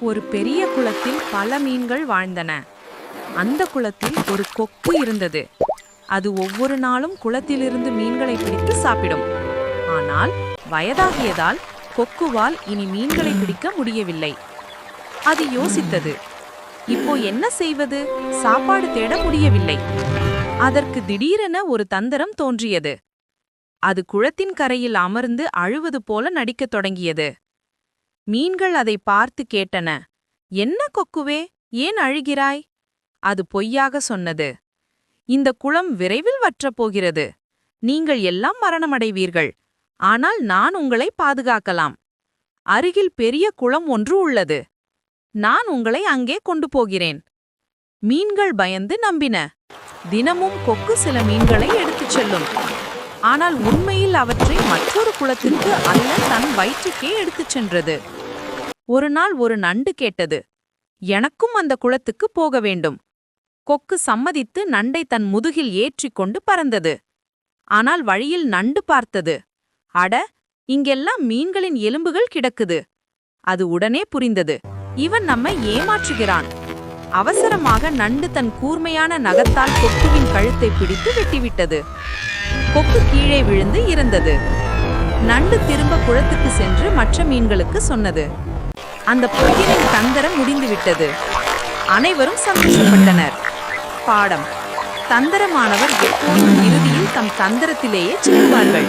ஒரு பெரிய குளத்தில் பல மீன்கள் வாழ்ந்தன. அந்த குளத்தில் ஒரு கொக்கு இருந்தது. அது ஒவ்வொரு நாளும் குளத்திலிருந்து மீன்களை பிடித்து சாப்பிடும். ஆனால் வயதாகியதால் கொக்குவால் இனி மீன்களை பிடிக்க முடியவில்லை. அது யோசித்தது இப்போ என்ன செய்வது? சாப்பாடு தேட முடியவில்லை. அதற்கு திடீரென ஒரு தந்திரம் தோன்றியது. அது குளத்தின் கரையில் அமர்ந்து அழுவது போல நடிக்கத் தொடங்கியது. மீன்கள் அதை பார்த்து கேட்டன. என்ன கொக்குவே ஏன் அழுகிறாய்? அது பொய்யாக சொன்னது. இந்த குளம் விரைவில் வற்றப் போகிறது. நீங்கள் எல்லாம் மரணமடைவீர்கள். ஆனால் நான் உங்களை பாதுகாக்கலாம். அருகில் பெரிய குளம் ஒன்று உள்ளது. நான் உங்களை அங்கே கொண்டு போகிறேன். மீன்கள் பயந்து நம்பின. தினமும் கொக்கு சில மீன்களை எடுத்துச் செல்லும். ஆனால் உண்மையில் அவற்றை மற்றொரு குளத்திற்கு அல்ல தன் வயிற்றுக்கே எடுத்துச் சென்றது. ஒரு நாள் ஒரு நண்டு கேட்டது. எனக்கும் அந்த குளத்துக்கு போக வேண்டும். கொக்கு சம்மதித்து நண்டை தன் முதுகில் ஏற்றிக்கொண்டு பறந்தது. ஆனால் வழியில் நண்டு பார்த்தது. அட இங்கெல்லாம் மீன்களின் எலும்புகள் கிடக்குது. அது உடனே புரிந்தது. இவன் நம்மை ஏமாற்றுகிறான். அவசரமாக நண்டு தன் கூர்மையான நகத்தால் கொக்குவின் கழுத்தை பிடித்து வெட்டிவிட்டது. கொக்கு கீழே விழுந்து இறந்தது நண்டு திரும்ப குளத்துக்கு சென்று மற்ற மீன்களுக்கு சொன்னது. அந்த புயலின் தந்திரம் முடிந்துவிட்டது. அனைவரும் சந்தோஷப்பட்டனர். பாடம். தந்திரமானவர் எப்போதும் இறுதியில் தம் தந்திரத்திலேயே செல்வார்கள்.